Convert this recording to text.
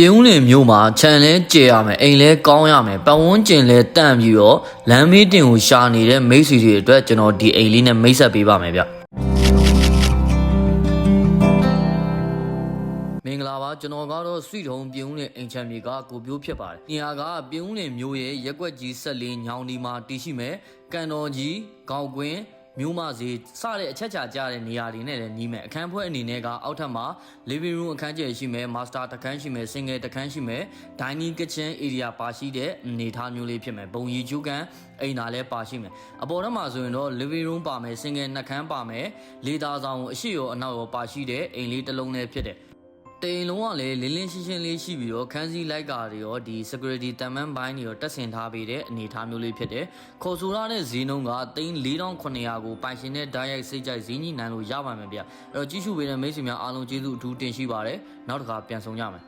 ပြုံးလင်မျိုးမှာခြံလဲကျေရမယ်အိမ်လဲကောင်းရမယ်ပတ်ဝန်းကျင်လဲတန့်ပြီးတော့လမ်းမေးတင်ကိုရှာနေတဲ့မိတ်ဆွေတွေအတွက်ကျွန်တော်ဒီအိမ်လေးနဲ့မိတ်ဆက်ပေးပါမယ်ဗျမင်္ဂလာပါကျွန်တော်ကတော့ဆွီထုံပြုံးလင်အိမ်ချမ်းမြေကကိုပြိုးဖြစ်ပါတယ်။နေရာကပြုံးလင်မျိုးရဲ့ရက်ွက်ကြီးဆက်လေးညောင်ဒီမှာတည်ရှိမယ်။ကန်တော်ကြီးခေါင်ကွင်း မြို့မစီစတဲ့အချက်ချာကြတဲ့နေရာတွေနဲ့လည်းညီးမယ်အခန်းဖွဲ့အနေနဲ့ကအောက်ထပ်မှာ living room အခန်းကျယ်ရှိမယ် master တခန်းရှိမယ် single တခန်းရှိမယ် dining kitchen area ပါရှိတဲ့အနေထားမျိုးလေးဖြစ်မယ်ပုံရီကျူးကန်အိမ်သာလည်းပါရှိမယ်အပေါ်ထဲမှာဆိုရင်တော့ living room ပါမယ် single နှက်ခမ်းပါမယ်လေသာဆောင်ကိုအရှိရောအနောက်ရောပါရှိတဲ့အိမ်လေးတစ်လုံးလည်းဖြစ်တယ် တိမ်လုံးကလည်းလင်းလင်းရှင်းရှင်းလေးရှိပြီးတော့ခန်းစည်းလိုက်ကာတွေရောဒီ security တမန်ပိုင်းတွေရောတက်ဆင်ထားပေးတဲ့အနေအထားမျိုးလေးဖြစ်တယ်။ခေါ်ဆိုရတဲ့ဈေးနှုန်းက3900ကိုပိုင်ရှင်တဲ့ဓာတ်ရိုက်စိတ်ကြိုက်ဈေးကြီးနိုင်လို့ရပါမယ်ဗျ။အဲ့တော့ကြည့်ရှုပေးတဲ့မိတ်ဆွေများအားလုံးကျေးဇူးအထူးတင်ရှိပါတယ်။နောက်တစ်ခါပြန်ဆောင်ကြမယ်။